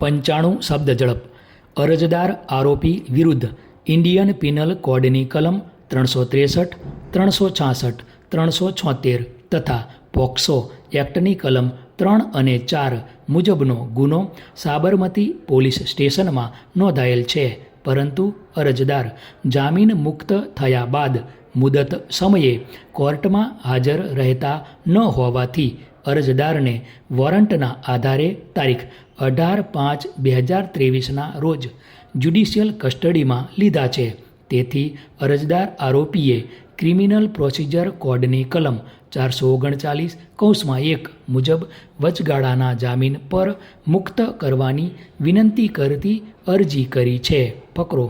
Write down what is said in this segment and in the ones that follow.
પંચાણું શબ્દ ઝડપ. અરજદાર આરોપી વિરુદ્ધ ઇન્ડિયન પિનલ કોડની કલમ ત્રણસો ત્રેસઠ, ત્રણસો છાસઠ, ત્રણસો છોતેર તથા પોક્સો એક્ટની કલમ ત્રણ અને ચાર મુજબનો ગુનો સાબરમતી પોલીસ સ્ટેશનમાં નોંધાયેલ છે. પરંતુ અરજદાર જામીન મુક્ત થયા બાદ મુદત સમયે કોર્ટમાં હાજર રહેતા ન હોવાથી અરજદારને વોરંટના આધારે તારીખ અઢાર પાંચ બે હજાર ત્રેવીસના રોજ જ્યુડિશિયલ કસ્ટડીમાં લીધા છે. તેથી અરજદાર આરોપીએ ક્રિમિનલ પ્રોસિજર કોડની કલમ ચારસો ઓગણચાલીસ કૌંસમાં એક મુજબ વચગાળાના જામીન પર મુક્ત કરવાની વિનંતી કરતી અરજી કરી છે. ફકરો,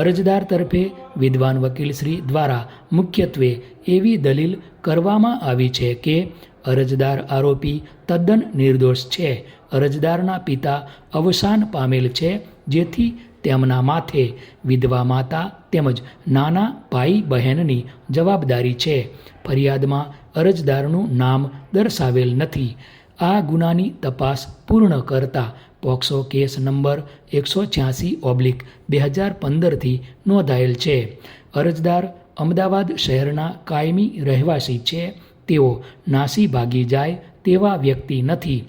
અરજદાર તરફે વિદ્વાન વકીલશ્રી દ્વારા મુખ્યત્વે એવી દલીલ કરવામાં આવી છે કે અરજદાર આરોપી તદ્દન નિર્દોષ છે. અરજદારના પિતા અવસાન પામેલ છે, જેથી તેમના માથે વિધવા માતા તેમજ નાના ભાઈ બહેનની જવાબદારી છે. ફરિયાદમાં અરજદારનું નામ દર્શાવેલ નથી. આ ગુનાની તપાસ પૂર્ણ કરતા પોક્સો કેસ નંબર એકસો છ્યાસી ઓબ્લિક બે હજાર પંદરથી નોંધાયેલ છે. અરજદાર અમદાવાદ શહેરના કાયમી રહેવાસી છે. તેઓ નાસી ભાગી જાય તેવા વ્યક્તિ નથી.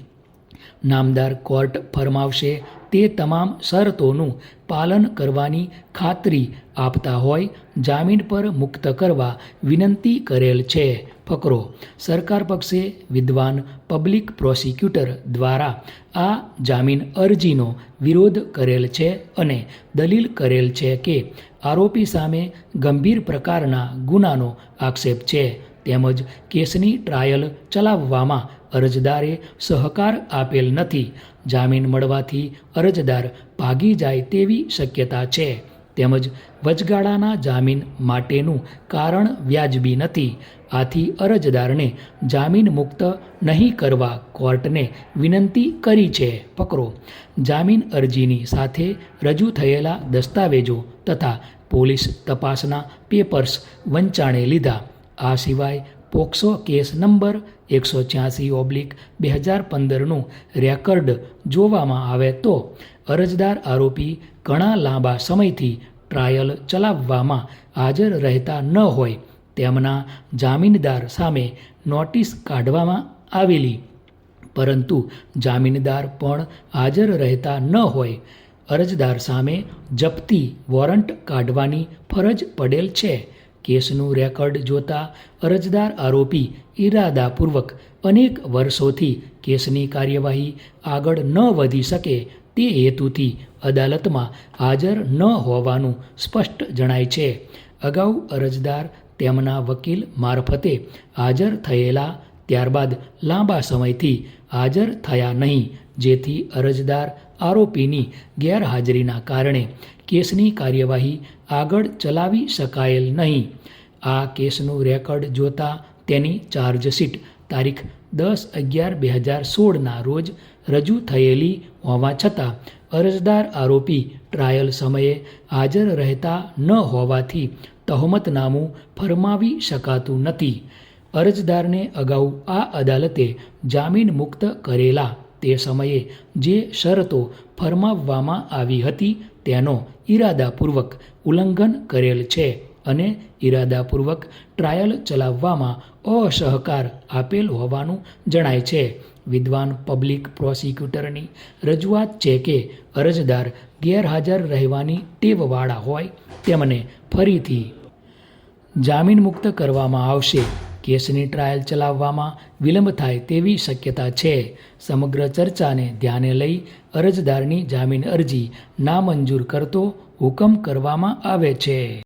નામદાર કોર્ટ ફરમાવશે તે તમામ શરતોનું પાલન કરવાની ખાતરી આપતા હોય, જામીન પર મુક્ત કરવા વિનંતી કરેલ છે. ફકરો, સરકાર પક્ષે વિદ્વાન પબ્લિક પ્રોસિક્યુટર દ્વારા આ જામીન અરજીનો વિરોધ કરેલ છે અને દલીલ કરેલ છે કે આરોપી સામે ગંભીર પ્રકારના ગુનાનો આક્ષેપ છે. તેમજ કેસની ટ્રાયલ ચલાવવામાં અરજદારે સહકાર આપેલ નથી. જામીન મળવાથી અરજદાર ભાગી જાય તેવી શક્યતા છે. તેમજ વચગાળાના જામીન માટેનું કારણ વ્યાજબી નથી. આથી અરજદારને જામીન મુક્ત નહીં કરવા કોર્ટને વિનંતી કરી છે. પકડો. જામીન અરજીની સાથે રજૂ થયેલા દસ્તાવેજો તથા પોલીસ તપાસના પેપર્સ વંચાણે લીધા. આ સિવાય પોક્સો કેસ નંબર એકસો છ્યાસી ઓબ્લિક બે હજાર પંદરનું રેકર્ડ જોવામાં આવે તો અરજદાર આરોપી ઘણા લાંબા સમયથી ટ્રાયલ ચલાવવામાં હાજર રહેતા ન હોય તેમના જામીનદાર સામે નોટિસ કાઢવામાં આવેલી. પરંતુ જામીનદાર પણ હાજર રહેતા ન હોય. અરજદાર સામે જપ્તી વોરંટ કાઢવાની ફરજ પડેલ છે. કેસનું રેકર્ડ જોતા અરજદાર આરોપી ઈરાદાપૂર્વક અનેક વર્ષોથી કેસની કાર્યવાહી આગળ ન વધી શકે તે હેતુથી અદાલતમાં હાજર ન હોવાનું સ્પષ્ટ જણાય છે. અગાઉ અરજદાર તેમના વકીલ મારફતે હાજર થયેલા ત્યારબાદ લાંબા સમયથી હાજર થયા નહીં, જેથી અરજદાર આરોપીની ગેરહાજરીના કારણે કેસની કાર્યવાહી આગળ ચલાવી શકાયેલ નહીં. આ કેસનું રેકર્ડ જોતા તેની ચાર્જશીટ તારીખ દસ અગિયાર બે હજાર સોળના રોજ રજૂ થયેલી હોવા છતાં અરજદાર આરોપી ટ્રાયલ સમયે હાજર રહેતા ન હોવાથી તહોમતનામું ફરમાવી શકાતું નથી. અરજદારને અગાઉ આ અદાલતે જામીન મુક્ત કરેલા તે સમયે જે શરતો ફરમાવવામાં આવી હતી તેનો ઈરાદાપૂર્વક ઉલ્લંઘન કરેલ છે અને ઈરાદાપૂર્વક ટ્રાયલ ચલાવવામાં અસહકાર આપેલ હોવાનું જણાય છે. વિદ્વાન પબ્લિક પ્રોસિક્યુટરની રજૂઆત છે કે અરજદાર ગેરહાજર રહેવાની ટેવવાળા હોય તેમને ફરીથી જામીન મુક્ત કરવામાં આવશે. કેસની ટ્રાયલ ચલાવવામાં વિલંબ થાય તેવી શક્યતા છે. સમગ્ર ચર્ચાને ધ્યાને લઈ અરજદારની જામીન અરજી નામંજૂર કરતો હુકમ કરવામાં આવે છે.